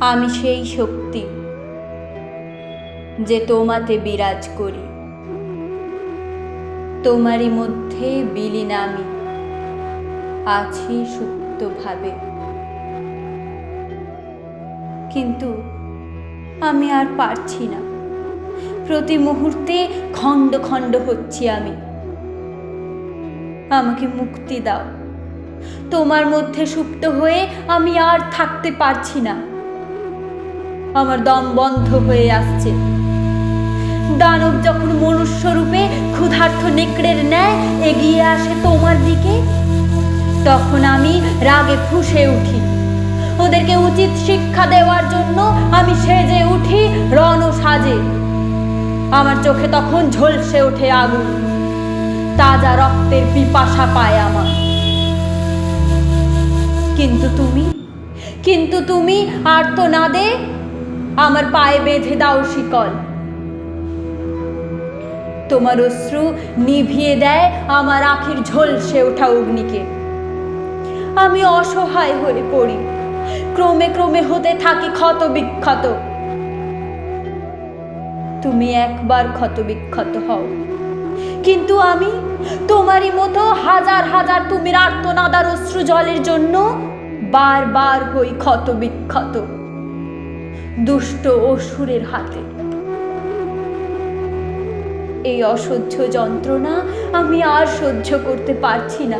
আমি সেই শক্তি যে তোমাতে বিরাজ করি। তোমারই মধ্যে বিলীন আমি আছি সুপ্তভাবে। কিন্তু আমি আর পারছি না। প্রতি মুহূর্তে খণ্ড খণ্ড হচ্ছি আমি। আমাকে মুক্তি দাও। তোমার মধ্যে সুপ্ত হয়ে আমি আর থাকতে পারছি না। আমার দম বন্ধ হয়ে আসছে। দানব যখন মনুষ্য রূপে ক্ষুধার্থ নেকড়ের ন্যায় এগিয়ে আসে তোমার দিকে, তখন আমি রাগে ফুঁসে উঠি। ওদেরকে উচিত শিক্ষা দেওয়ার জন্য আমি সেজে উঠি, রণ সাজে। আমার চোখে তখন ঝলসে ওঠে আগুন। তাজা রক্তের পিপাসা পায় আমার। কিন্তু তুমি কিন্তু তুমি আর তো না দে আমার পায়ে বেঁধে দাও শিকল। তোমার অশ্রু নিভিয়ে দেয় আমার আখির ঝলসে ওঠা অগ্নিকে। আমি অসহায় হয়ে পড়ি। ক্রমে ক্রমে হতে থাকি ক্ষত বিক্ষত তুমি একবার ক্ষত বিক্ষত হও। কিন্তু আমি তোমারই মতো হাজার হাজার তুমি আর্তনাদার অশ্রু জলের জন্য বারবার হই ক্ষত বিক্ষত দুষ্ট অসুরের হাতে। এই অসহ্য যন্ত্রণা আমি আর সহ্য করতে পারছি না।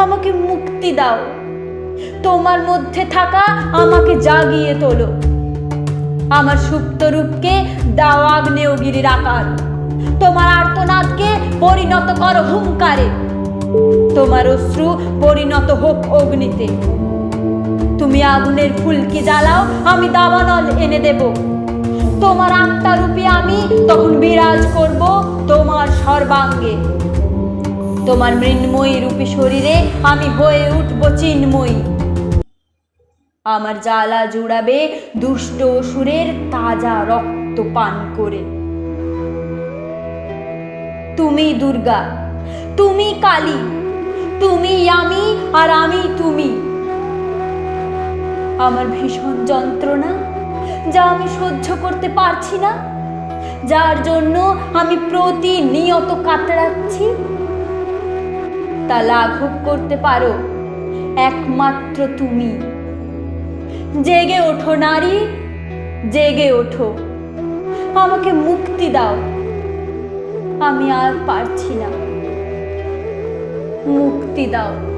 আমাকে মুক্তি দাও। তোমার মধ্যে থাকা আমাকে জাগিয়ে তোলো। আমার সুপ্ত রূপকে দাও আগ্নেয়গিরির আকার। তোমার আর্তনাদকে পরিণত করো হুঙ্কারে। তোমার অশ্রু পরিণত হোক অগ্নিতে। তুমি আগুনের ফুলকি জ্বালাও, আমি দাবানল এনে দেব। তোমার আত্মারূপে আমি তখন বিরাজ করব তোমার সর্বাঙ্গে। তোমার মৃন্ময়ী রূপী শরীরে আমি হয়ে উঠব চিন্ময়ী। আমার জ্বালা জুড়াবে দুষ্ট অসুরের তাজা রক্ত পান করে। তুমি দুর্গা, তুমি কালী, তুমি আমি আর আমি তুমি। আমার ভীষণ যন্ত্রণা, যা আমি সহ্য করতে পারছি না, যার জন্য আমি প্রতিনিয়ত কাতরাচ্ছি। তা লাঘব করতে পারো, একমাত্র তুমি। জেগে ওঠো নারী, জেগে ওঠো। আমাকে মুক্তি দাও। আমি আর পারছি না। মুক্তি দাও।